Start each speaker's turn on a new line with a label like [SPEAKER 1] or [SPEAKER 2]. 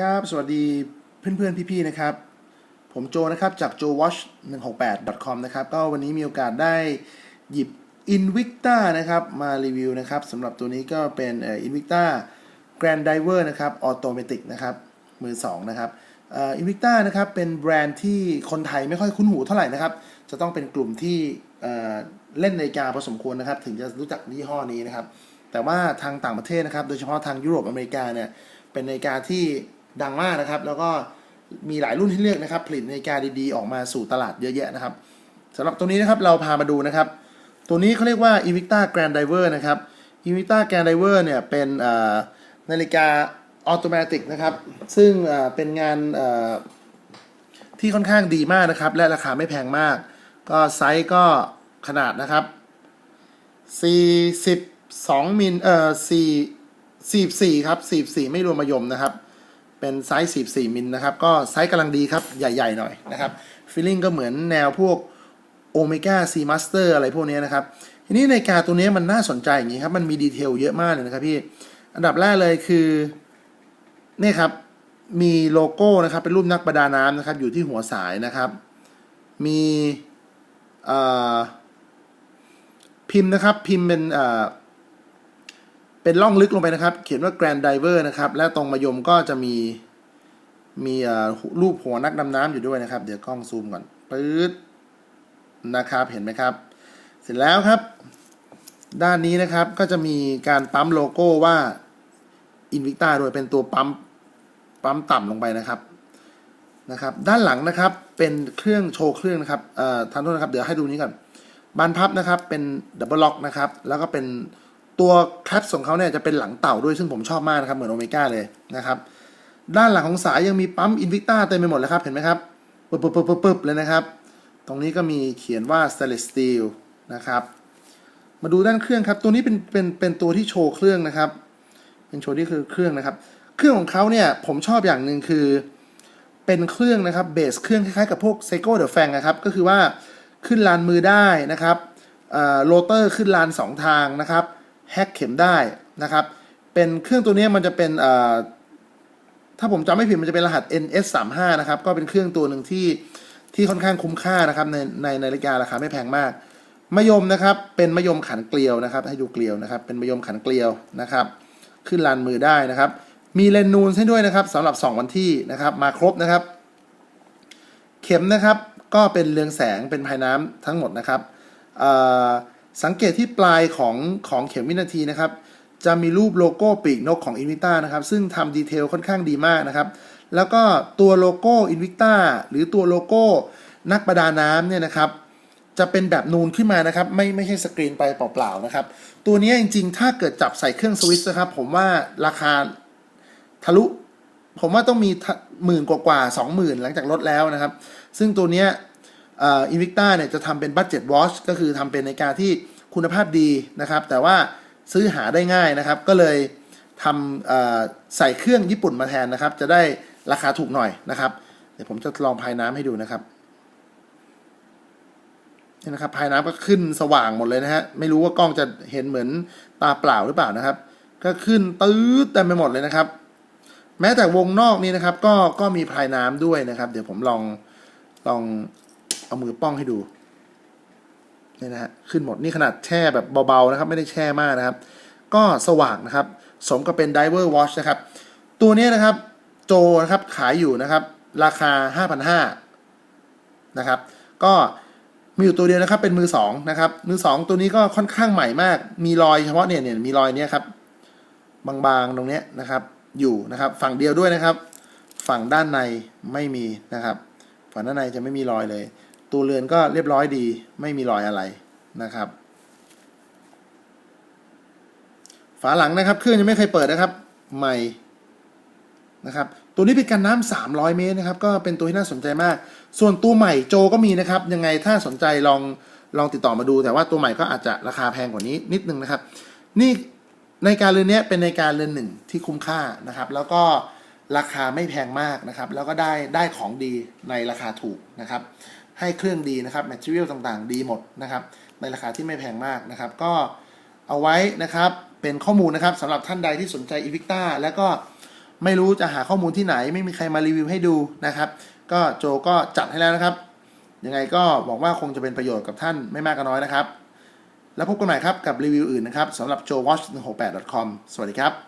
[SPEAKER 1] ครับ สวัสดีเพื่อนๆ พี่ๆ นะครับ ผมโจนะครับ จาก joewatch 168 com นะครับ ก็วันนี้มีโอกาสได้หยิบ Invicta นะครับ มารีวิวนะครับสำหรับตัวนี้ก็เป็น Invicta Grand Diver นะครับ Automatic นะครับ มือ 2 นะครับอ่อ Invicta นะครับ เป็นแบรนด์ที่คนไทยไม่ค่อยคุ้นหูเท่าไหร่นะครับ จะต้องเป็นกลุ่มที่เอ่อเล่นนาฬิกาพอสมควรนะครับ ถึงจะรู้จักยี่ห้อนี้นะครับ แต่ว่าทางต่างประเทศนะครับ โดยเฉพาะทางยุโรปอเมริกาเนี่ย เป็นนาฬิกาที่ ดังมากนะครับ แล้วก็มีหลายรุ่นให้เลือกนะครับ ผลิตนาฬิกาดีๆ ออกมาสู่ตลาดเยอะแยะนะครับสำหรับตัวนี้นะครับเราพามาดูนะครับ ตัวนี้เขาเรียกว่า Invicta Grand Diver นะครับ Invicta Grand Diver เนี่ยเป็นนาฬิกาออโตเมติกนะครับ ซึ่งเป็นงานที่ค่อนข้างดีมากนะครับ และราคาไม่แพงมาก ก็ไซส์ก็ขนาดนะครับ 42มิลเอ่อ4 44 ครับ 44 ไม่รวมมายมนะครับ เป็นไซส์ 44 มิลนะครับ ก็ไซส์กำลังดีครับ ใหญ่ ๆ หน่อยนะครับฟีลลิ่งก็เหมือนแนวพวกโอเมก้าซีมาสเตอร์อะไรพวกนี้นะครับ ทีนี้ในาฬิกาตัวนี้มันน่าสนใจอย่างนี้ครับ มันมีดีเทลเยอะมากเลยนะครับพี่ อันดับแรกเลยคือ นี่ครับ มีโลโก้นะครับ เป็นรูปนักประดาน้ำนะครับ อยู่ที่หัวสายนะครับ มีพิมพ์นะครับ พิมพ์เป็น เป็นล่องลึกลงไปนะครับ เขียนว่า Grand Diver นะครับ และตรงมายมก็จะมีมีรูปหัวนักดำน้ำอยู่ด้วยนะครับ เดี๋ยวกล้องซูมก่อนปื๊ดนะครับ เห็นไหมครับ เสร็จแล้วครับ ด้านนี้นะครับก็จะมีการปั๊มโลโก้ว่า Invicta ด้วยเป็นตัวปั๊มปั๊มต่ำลงไปนะครับนะครับ ด้านหลังนะครับเป็นเครื่องโชว์เครื่องนะครับเอ่อทันโทษนะครับ เดี๋ยวให้ดูนี้ก่อนบานพับนะครับ เป็นดับเบิลล็อกนะครับ แล้วก็เป็น ตัวแคปของเขาเนี่ยจะเป็นหลังเต่าด้วยซึ่งผมชอบมากนะครับ เหมือนโอเมก้าเลยนะครับ ด้านหลังของสายยังมีปั๊มอินวิกต้าเต็มไปหมดเลยครับ เห็นไหมครับปึ๊บปึ๊บปึ๊บปึ๊บเลยนะครับ ตรงนี้ก็มีเขียนว่า stainless steel นะครับ มาดูด้านเครื่องครับ ตัวนี้เป็นเป็นเป็นตัวที่โชว์เครื่องนะครับ เป็นโชว์ที่คือเครื่องนะครับ เครื่องของเขาเนี่ยผมชอบอย่างหนึ่งคือ เป็นเครื่องนะครับเบสเครื่องคล้ายๆกับพวกไซโก้เดอะแฟงนะครับ ก็คือว่าขึ้นลานมือได้นะครับโรเตอร์ขึ้นลาน 2 ทางนะครับ แฮกเข็มได้นะครับ เป็นเครื่องตัวนี้มันจะเป็นถ้าผมจำไม่ผิดมันจะเป็นรหัส NS35 นะครับ ก็เป็นเครื่องตัวหนึ่งที่ที่ค่อนข้างคุ้มค่านะครับ ในในนาฬิการาคาไม่แพงมากมะยมนะครับ เป็นมะยมขันเกลียวนะครับ ให้ดูเกลียวนะครับ เป็นมะยมขันเกลียวนะครับ ขึ้นลานมือได้นะครับ มีเลนนูนให้ด้วยนะครับสำหรับ 2 วันที่นะครับ มาครบนะครับ เข็มนะครับก็เป็นเรืองแสงเป็นภายน้ำทั้งหมดนะครับอ สังเกตที่ปลายของของเข็มวินาทีนะครับ จะมีรูปโลโก้ปีกนกของ Invicta นะครับ ซึ่งทำดีเทลค่อนข้างดีมากนะครับ แล้วก็ตัวโลโก้ Invicta หรือตัวโลโก้นักประดาน้ำเนี่ยนะครับ จะเป็นแบบนูนขึ้นมานะครับ ไม่ไม่ใช่สกรีนไปเปล่าๆนะครับ ตัวนี้จริงๆ ถ้าเกิดจับใส่เครื่องสวิตช์นะครับ ผมว่าราคาทะลุ ผมว่าต้องมีหมื่นกว่าๆสองหมื่นหลังจากลดแล้วนะครับ ซึ่งตัวนี้ อินวิกต้าเนี่ยจะทำเป็นบัตเจ็ตวอชก็คือทำเป็นนาฬิกาที่คุณภาพดีนะครับ แต่ว่าซื้อหาได้ง่ายนะครับ ก็เลยทำใส่เครื่องญี่ปุ่นมาแทนนะครับ จะได้ราคาถูกหน่อยนะครับ เดี๋ยวผมจะลองพายน้ำให้ดูนะครับนี่นะครับพายน้ำก็ขึ้นสว่างหมดเลยนะฮะไม่รู้ว่ากล้องจะเห็นเหมือนตาเปล่าหรือเปล่านะครับ ก็ขึ้นตื้อเต็มไปหมดเลยนะครับ แม้แต่วงนอกนี้นะครับ ก็ก็มีพายน้ำด้วยนะครับ เดี๋ยวผมลองลอง เอามือป้องให้ดูเนี่ยนะฮะขึ้นหมดนี่ขนาดแช่แบบเบาๆนะครับ ไม่ได้แช่มากนะครับ ก็สว่างนะครับ สมกับเป็น Diver Watch นะครับ ตัวนี้นะครับ โจนะครับขายอยู่นะครับ ราคา 5,500นะครับ ก็มีอยู่ตัวเดียวนะครับ เป็นมือสองนะครับ มือสองตัวนี้ก็ค่อนข้างใหม่มาก มีรอยเฉพาะเนี่ยเนี่ยมีรอยเนี้ยครับ บางๆตรงเนี้ยนะครับ อยู่นะครับ ฝั่งเดียวด้วยนะครับ ฝั่งด้านในไม่มีนะครับ ฝั่งด้านในจะไม่มีรอยเลย ตัวเรือนก็เรียบร้อยดี ไม่มีรอยอะไรนะครับ ฝาหลังนะครับ เครื่องยังไม่เคยเปิดนะครับ ใหม่นะครับ ตัวนี้เป็นกันน้ำ300 เมตรนะครับ ก็เป็นตัวที่น่าสนใจมาก ส่วนตัวใหม่โจก็มีนะครับ ยังไงถ้าสนใจลองลองติดต่อมาดู แต่ว่าตัวใหม่ก็อาจจะราคาแพงกว่านี้นิดนึงนะครับ นี่ในการเรือนนี้เป็นในการเรือนหนึ่งที่คุ้มค่านะครับ แล้วก็ราคาไม่แพงมากนะครับ แล้วก็ได้ได้ของดีในราคาถูกนะครับ ให้เครื่องดีนะครับแมทเทียลต่างๆ ดีหมดนะครับ ในราคาที่ไม่แพงมากนะครับ ก็เอาไว้นะครับเป็นข้อมูลนะครับสำหรับท่านใดที่สนใจ Invicta แล้วก็ไม่รู้จะหาข้อมูลที่ไหน ไม่มีใครมารีวิวให้ดูนะครับ ก็โจก็จัดให้แล้วนะครับ ยังไงก็บอกว่าคงจะเป็นประโยชน์กับท่านไม่มากก็น้อยนะครับ แล้วพบกันใหม่ครับกับรีวิวอื่นนะครับสำหรับ j o w a t c h 1 6 8 c o m สวัสดีครับ